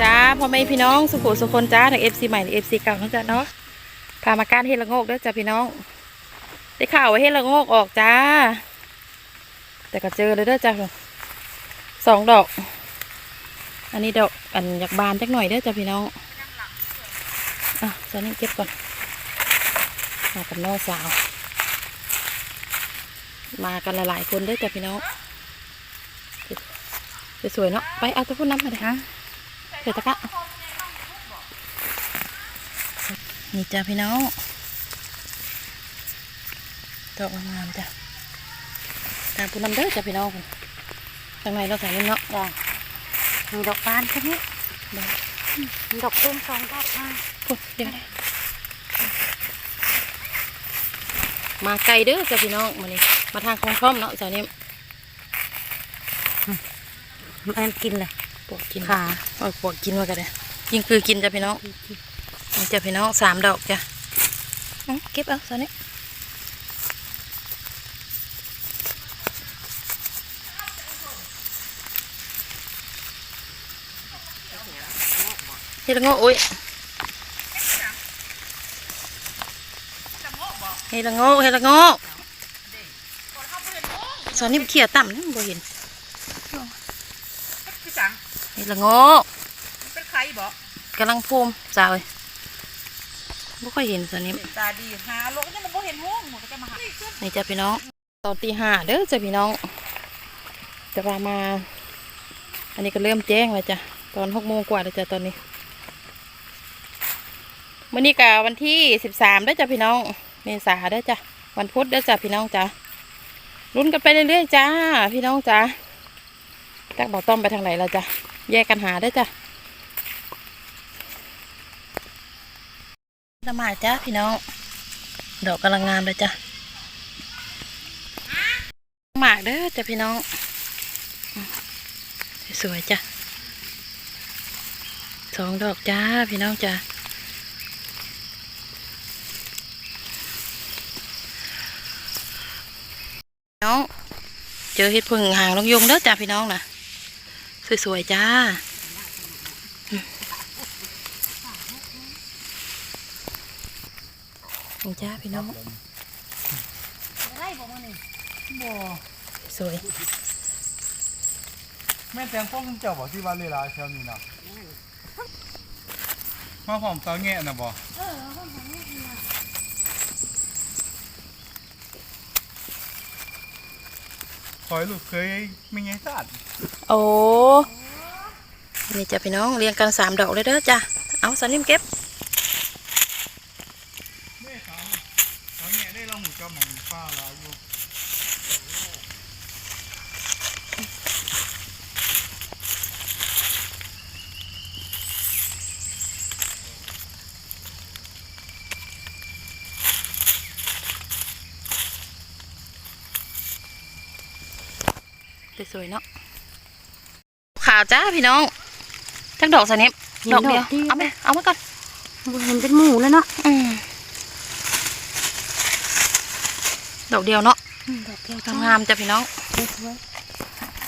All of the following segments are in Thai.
จ้าพ่อแม่พี่น้องสุขุสุคนจ้าทั้งเอฟซีใหม่เอฟซีเก่าทั้งจ้าเนาะพามาการเฮละโงกด้อจ้าพี่น้อง ได้ข่าวว่าเฮละโงกออกจ้า แต่ก็เจอเลยเด้อจ้าสองดอก อันนี้ดอกอันอยากบานจักหน่อยเด้อจ้าพี่น้องอะตอนนี้เก็บก่อนมากับน้องสาว มากันหลายๆคนเด้อจ้าพี่น้องสวยๆเนาะไปเอาตะพุ่นน้ำมาเลยฮะ เดี๋ยวตะกะนี่จ้าพี่น้องดอกงามๆจ้ะตามผู้นำเด้อจ้ะพี่น้องทางในเราใส่เนาะจ้ะมีดอกบานแค่นี้เดี๋ยวมีดอกตุ้มสองดอกมาพูดเดี๋ยวนะมาไกลเด้อจ้ะพี่น้องมานี่มาทางคลองท่อมเนาะจ้ะนี่มันกินเลยป วกกินขาเอาปวกกินมากันเลยยิงคือกินจ้ะพี่น้องนี่จ้ะพี่น้องสามดอกจ้ะอื้อเก็บเอาตอนนี้เฮ็ดละโง่โอ้ยเฮ็ดละโง่เฮ็ดละโง่สอนนี่มันเขี่ยต่ำนะมันบ่เห็นพี่ จังเฮ็ดละโง่มันเป็นใครบอกกำลังพูมจ้าเอ้ยบ่ค่อยเห็นสอนนี้ตาดีหาโลกนี่มันบ่เห็นห้องมันก็จะมาหานี่จ้ะพี่น้องตอนตีห้าเด้อจ้ะพี่น้องจะพามา อันนี้ก็เริ่มแจ้งแล้วจ้ะตอนหกโมงกว่าแล้วจ้ะตอนนี้มื่อนี้กะวันที่สิบสามได้อจ้ะพี่น้อง เมษาได้อจ้ะวันพุธได้อจ้ะพี่น้องจ้ะลุ้นกันไปเรื่อยๆจ้า พี่น้องจ้าตักบอกต้อมไปทางไหนแล้วจ้ะ แยกกันหาได้จ้ะสมาจ้าพี่น้อง ดอกกำลังงามเลยจ้ะหมากเด้อจ้ะพี่น้อง สวยจ้ะสองดอกจ้าพี่น้องจ้ะน้อง เจอเห็ดพึ่งหางลงยงเด้อจ้ะพี่น้องนะ สวยๆจ้าอืมนี่จ้าพี่น้องได้บอกว่านี่บ่สวยแม่แตงป้องเจ้าบอกที่ว่าเลลาเช้านี้นะมาหอมตาแง่นะบ่เออห้องของนี่นะ ค อยลูกเคยไม่ไงสัตว์โอ้นี่จ้ะพี่น้องเรียงกันสามดอกเลยเด้อจ้ะเอาสันนิมเก็บ แม่ครับตาแง่ได้เราหูเจ้าหมองฟ้าลายอยู่ สวยๆเนาะขาวจ้าพี่น้องทั้งดอกสันนิมดอกเดียวเอาไหมเอามาก่อนบ่เห็นเป็นหมูแล้วเนาะอืมดอกเดียวเนาะอืมดอกเดียวงามๆจ้ะพี่น้อง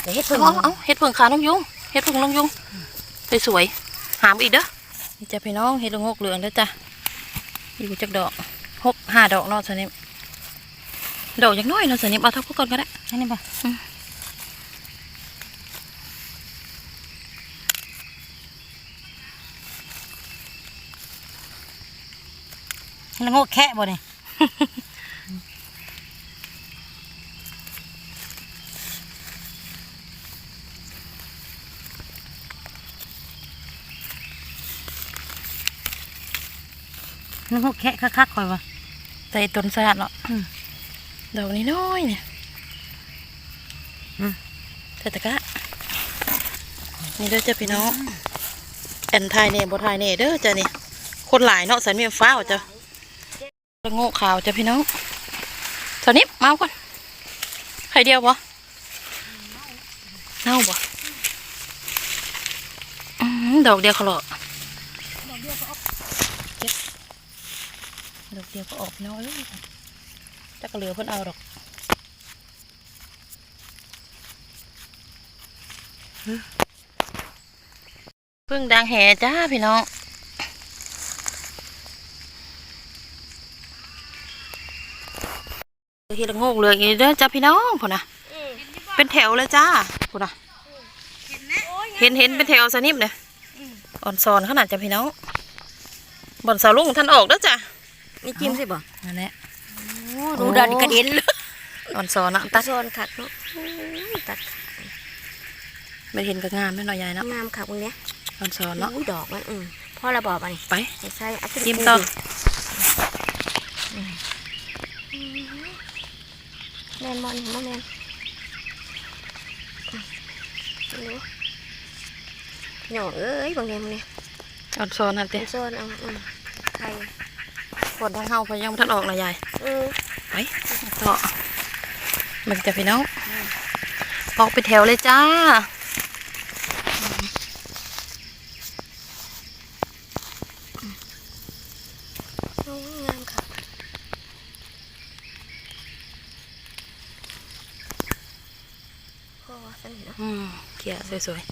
เดี๋ยวเฮ็ดเพิ่งเอาเอาเห็ดเพิ่งขาลงยุงเห็ดเพิ่งลงยุงสวยๆหามอีกเด้อนี่จ้ะพี่น้องเห็ดละโงกเหลืองเด้อจ้ะอยู่จักดอกหกห้าดอกเนาะสันนิมดอกอย่างน้อยเนาะสันนิมเอาเท่าพวกก่อนก็ได้อันนี้ป่ะ ล้วโง่แค่บ่นี่แล้วโง่แค่คักๆคอยว่ะใส่ต้นสาดเนาะอืมดอกนี้น้อยเนี่ยอืมใส่ตะกร้านี่เด้อจ้ะพี่น้องแอนไทยเนี่ยบไทยเนี่ยเด้อจ้ะนี่คนหลายเนาะสันมีฟ้าวจ้ะ ระโง่ขาวจ้ะพี่น้องตอนนี้มาเอาก่อนไข่เดียวบ่เน่าบ่อื้อหือดอกเดียวเขาหรอเก็บดอกเดียวก็ออกน้องเอ้ยจะก็เหลือเพิ่นเอาดอกพึ่งดังแห่จ้าพี่น้อง เฮ็ดละโงกเหลืองอีกเด้อจ้าพี่น้องพุ่นน่ะเป็นแถวเลยจ้าพุ่นน่ะเห็นเห็นเป็นแถวสนิมเลยอ่อนซอนขนาดจ้าพี่น้องบ่อนสาวลุงท่านออกเด้อจ้ะมีจิ้มสิบ่นั่นแหละดูดันกระเด็นเลยอ่อนซอนนะตัตัดดโซนขัดเนาะตัดไม่เห็นก็งามแม่น้อยใหญ่เนาะงามขัดตรงเนี้ยอ่อนซอนเนาะอุ้ยดอกมันอืมพ่อระบอกมันไปใส่ใส่เอาขึ้นจิ้มต่อ แม นบอลเห็นบ่แมนหน่อเอ้ยบางแดงบางแดงอ่อนซอนนั่นเต้เป็นโซนเอาอืมไข่ปวดทางเฮาเพนยังบ่ทันออกนะยายอืมไปต่อมันจะพี่น้องออกไปแถวเลยจ้าโอ้ยงามค่ะ พ่อว่าสนิทเนาะอืมเกียร์สวยๆ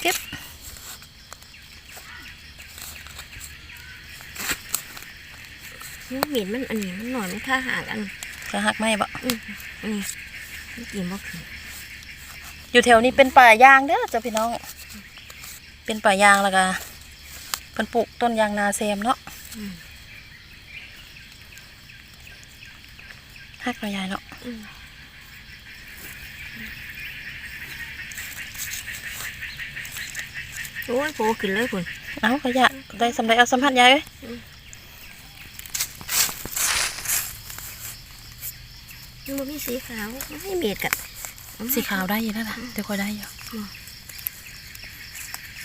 เก็บเนื้อหมิ่นมันอันนี้มันหน่อยมันค่าห่างกันจะหักไหมบ่อืมอันนี้มันกินบ่คืออยู่แถวนี้เป็นป่ายางเด้อจ้ะพี่น้อง เป็นป่ายางแล้วก็เพิ่นปลูกต้นยางนาเซมเนาะหักหน่อยยายเนาะโอ้ยโผล่ขึ้นเลยคุณเอาขยะได้สำเร็จเอาสัมผัสยายเอ้ยมันบ่มีสีขาวให้เบียดกับสีขาวได้อยู่นั่นนะเดี๋ยวค่อยได้อยู่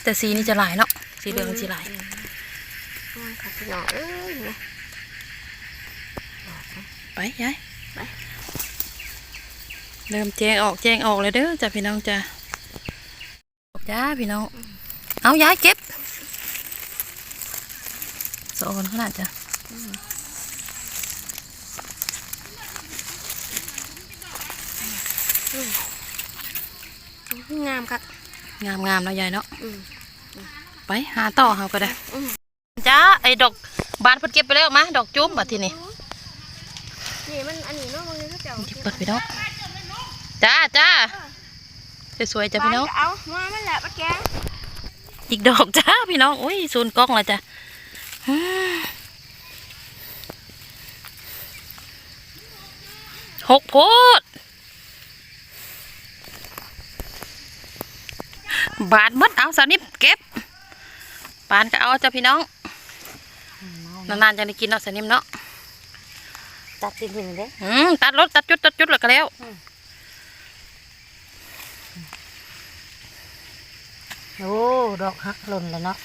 แต่สีนี่จะหลายเนาะสีเหลืองสีหลายงามค่ะพี่น้องเอ้ยเนี่ยไปยายไปเริ่มแจ้งออกแจ้งออกเลยเด้อจ้ะพี่น้องจ้ะจ้าพี่น้อง เอายายเก็บสะออนขนาดจ้ะงามค่ะงามงามๆเนาะยายเนาะอืม ไปหาต่อเฮาก็ได้จ้าไอ้ดอกบานเพิ่นเก็บไปแล้วมาดอกจุ้มบัดทีนี้นี่มันอันนี้เนาะมันเลยก็เจ้าเก็บเปิดพี่น้องจ้าจ้าสวยๆจ้ะพี่น้องเอามามันแหละป้าแกอีกดอกจ้าพี่น้องอุ้ยซูนกล้องแล้วจ้ะอืมหกโพดบาทหมดเอาสาวนิบเก็บ บานก็เอาจ้ะพี่น้องนานๆจะได้กินเนาะสาวนิบเนาะตัดติดหินเด้อืมตัดรถตัดจุดตัดจุดแล้วก็แล้วโอ้ดอกหักหล่นเลยเนาะ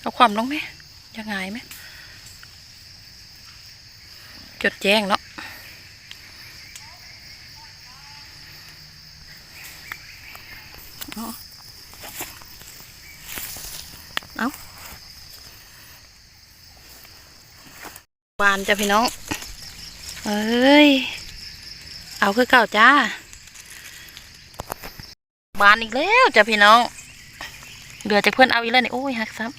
เอาความลงไหมยังไงไหมจดแจ้งเนาะเอาเอาบาน จ้ะพี่น้อง เอ้ย เอาคือเก่าจ้า บานอีกแล้วจ้ะพี่น้องเหลือจากเพื่อนเอาอีกแล้วนี่โอ้ยหักซ้ำ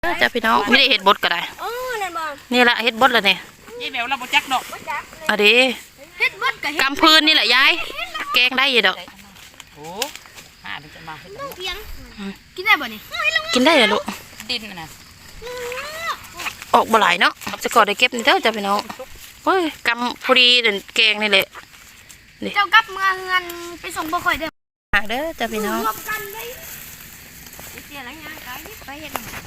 เด้อจ้ะพี่น้องไม่ได้เห็ดบดก็ได้โอ้นั่นบ่นี่ละเห็ดบดแล้วเนี่ยยายแหววเราบ่จักดอกอะดีเฮ็ดบดกับเฮ็ดกำพื้นนี่แหละยาย แกงได้อยี่ดอกโอ้หามันจะมาให้เพียงกินได้บ่นี่กินได้เหรอลูกดินน่ะ ออกบ่หลายเนาะจะก่อได้เก็บนี่เด้อจ้ะพี่น้องโอ้ยกำพอดีเดินแกงนี่แหละเจ้ากลับเมืองเงินไปส่งบ่ค่อยเด้อหากเด้อจ้ะพี่น้องรวมกันได้เสียหลายอย่างขายไปเฮ็ดหน่อย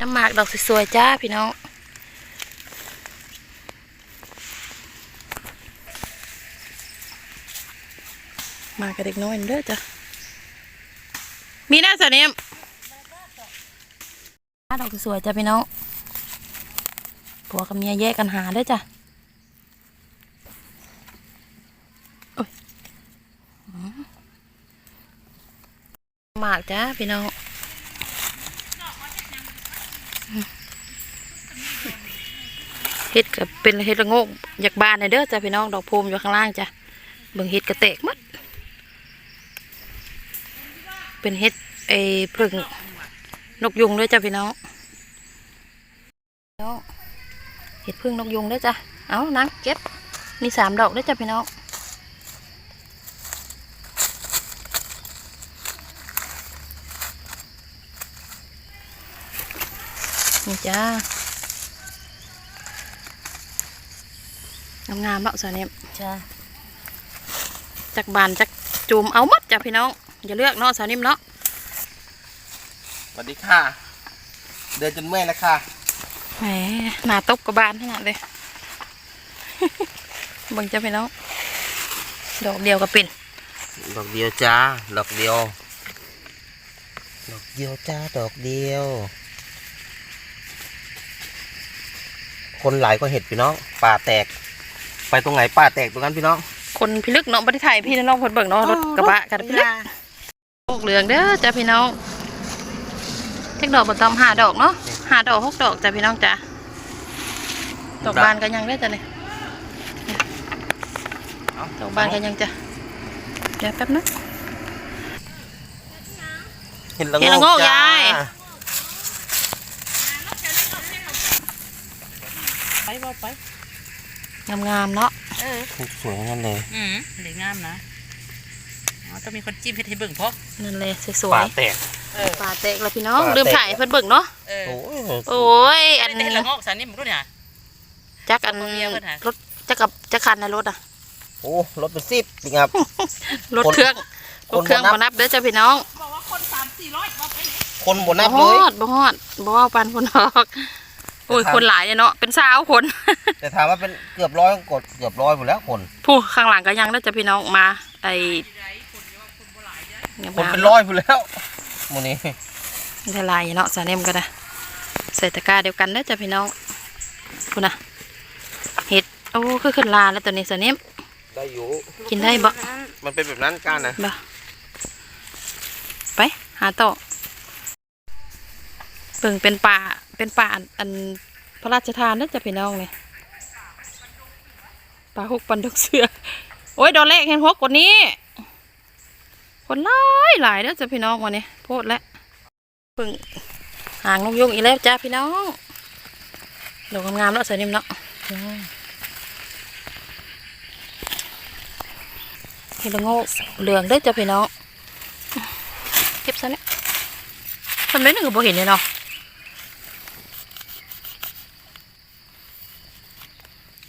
น้ำหมากดอกสวยๆจ้าพี่น้องมากับเด็กน้อยนี่เด้อจ้ะ มีหน้าสะเนียมดอกสวยๆจ้ะพี่น้อง ผัวกับเมียแยกกันหาด้อจ้ะมหมากจ้าพี่น้องเฮ็ดกับเป็นเฮ็ดละงกอยากบานในเด้อจ้าพี่น้องดอกโพมอยู่ข้างล่างจ้ะเบิ่งเฮ็ดกระเตกมัดเป็นเฮ็ดไอ้ผึ่งนกยุงด้วยจ้าพี่น้องน้อง เฮ็ดพึ่งนกยุงด้วยจ้ะ เอานางเก็บ มีสามดอกด้วยจ้ะพี่น้องนี่จ้างามๆเบาสาวเนี่ยจ้าจักบานจักจูมเอาหมัดจ้ะพี่น้อง อย่าเลือกเนาะสาวนิ่มเนาะสวัสดีค่ะ เดินจนเมื่อยแล้วค่ะ แหมหน้าตบกับบานขนาดเลยเบิ่งจ้ะพี่น้องดอกเดียวก็เป็นดอกเดียวจ้า ดอกเดียว ดอกเดียวจ้า ดอกเดียว คนหลายก็เห็ดพี่น้อง ป่าแตก ไปตรงไหนป่าแตกตรงนั้นพี่น้อง คนพิลึกเนาะบัไดไทยพี่น้องคนเบิ่งเนาะรถกระบะกันพิลึกโอกเหลืองเด้อจ้ะพี่น้องเทคดอกบนตอมห้าดอกเนาะ ห้าดอกหกดอกจ้ะพี่น้องจ้ะดอกบานกันยังได้อจ้ะเนี่ยดอกบานกันยังจ้ะเดี๋ยวแป๊บนะเห็นละเห็นละโงกจ้ยายไปบ่ไปงามๆเนาะเออสวยๆงั้นเลย อืมเหลืองามนะอ๋อต้องมีคนจิ้มเฮ็ดให้เบิ่งพอนั่นเลยสวป่ายแตกเออๆ ปลาเตกแล้วพี่น้องปลาเตก ลืมถ่ายให้เพิ่นเบิ่งเนาะเออโอ้ยโอ้ยอัอันนนี้เห็นละงอกสันนี่มันรู้เนี่ย จักอันบ่มีอะเพิ่นหา รถจักกับจักคันในรถอะโอ้รถเป็นสิบจริงครับ รถคนเครื่องรถเครื่องคนบ่บ่นันับบเด้อจ้ะพี่น้องบอกว่าคนสามสี่ร้อยบอกไปไหนคนบนนับบ่เลฮยอดบ่ฮอดบ่เอาปันคนออกโอ้ยครับ คนหลายเนี่ยเนาะเป็นสาวคนแต่ถามว่าเป็นเกือบร้อยกดเกือบร้อยหมดแล้วคน ผู้ข้างหลังก็ยังเด้อจ้ะพี่น้องมาไอ้คนเป็นร้อยหมดแล้วห มูนี้ได้ลายเนาะสาเนมก็ได้ใส่ตะกร้าเดียวกันเด้อจ้ะพี่น้องคุณน่ะเห็ดโอ้คือขึ้นลาแล้วตัวนี้สาเนมได้อยู่กินได้บ่มันเป็นแบบนั้นการนะบ่ไปหาต่อเปิ่งเป็นป่าเป็นป่าอันอันพระราชทานเด้อจ้ะพี่น้องนี่ป่าหกปันดกเสือ โอ้ยดอกแรกเห็นหัวกว่านี้ คนหลายหลายเด้อจ้ะพี่น้องวันนี้โพดแล้วพิ่งหางนกยุงอีกแล้วจ้าพี่น้องดอกงามๆเนาะใส่นิ่มเนาะเห็ดละโงกเหลืองเด้อจ้ะพี่น้องเก็บซะเนี่ยคนไม่หนึ่งก็บ่เห็นเลยเนาะ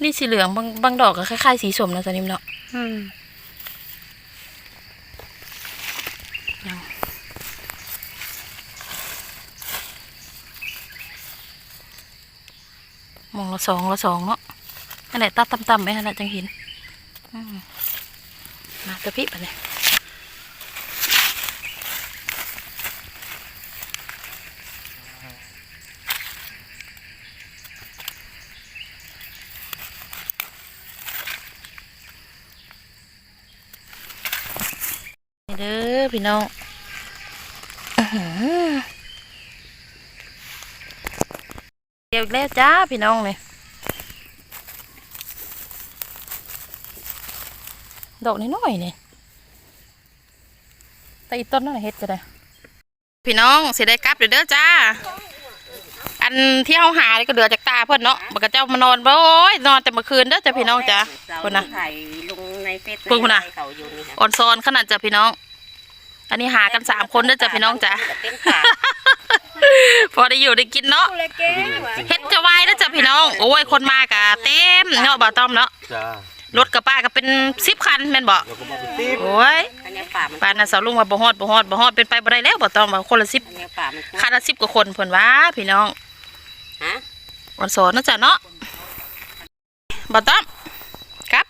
นี่สีเหลืองบางบางดอกก็คล้ายๆสีส้มนะใส่นิ่มเนาะอืม มองละสองละสองเนาะอันไหนตัดต่ำๆไหมอันไหนจังห็นมาตะพี่ไปเลยเด้อพี่น้อง อื้อหือเดี๋ยวอีกแล้วจ้าพี่น้องเลยดอกน้อยๆนี่แต่อีต้นนั่นนะเฮ็ดก็ได้ พี่น้องเสียได้กลับเด้อเด้อจ้า อันที่เฮาหานี่ก็เหลือจากตาเพิ่นเนาะมันก็เจ้ามานอนบ่โอ้ยนอนแต่เมื่อคืนเด้อจ้าพี่น้องจ้าคนน่ะถ่ายลงในเฟซเพิ่งพุ่นน่ะเขาอยู่นี่นะอ่อนซอนขนาดจ้ะพี่น้อง อันนี้หากันสามคนเด้อจ้ะพี่น้องจ้าเป็นป่า พอได้อยู่ได้กินเนาะเลยแก้วเฮ็ดจะไว้แล้วจ้ะพี่น้อง โอ้ยคนมากะเต็มเนาะบ่าวต้อมเนาะจ้ารถกับป้าก็เป็นสิบคันแม่นบ่แล้วก็มาเป็นสิบโอ้ยอันนี้ป่ามันป้าน่ะสาวลุงว่าบ่ฮอดบ่ฮอดบ่ฮอดเป็นไปบ่ได้แล้วบ่าวต้อมว่าคนละสิบอันนี้ป่ามันคันละสิบกว่าคนเพิ่นว่าพี่น้องฮะวันสอนเนาะจ้ะเนาะบ่าวต้อมครับ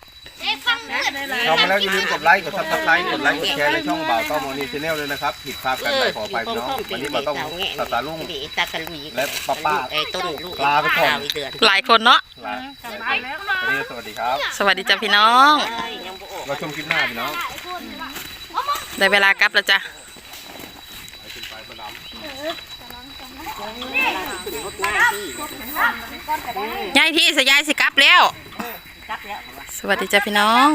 เข้ามาแล้วอย่าลืมกดไลค์กดซับสไครต์กดไลค์กดแชร์ในช่องบ่าวต้อมโมนี่ชาแนลเลยนะครับผิดพลาดกันไปขอไปพี่น้องวันนี้บ่าวต้อมสตาร์ลุงตาตะลุยและป้าป้าไอ้ต้นลูกลาไปก่อนดวเดือนหลายคนเนาะลาวันนี้สวัสดีครับ สวัสดีจ้ะพี่น้องยังบ่ออกเราชมคลิปหน้าพี่น้องได้เวลากลับแล้วจ้ะยายที่สยายสิกลับแล้ว สวัสดีจ้าพี่น้อง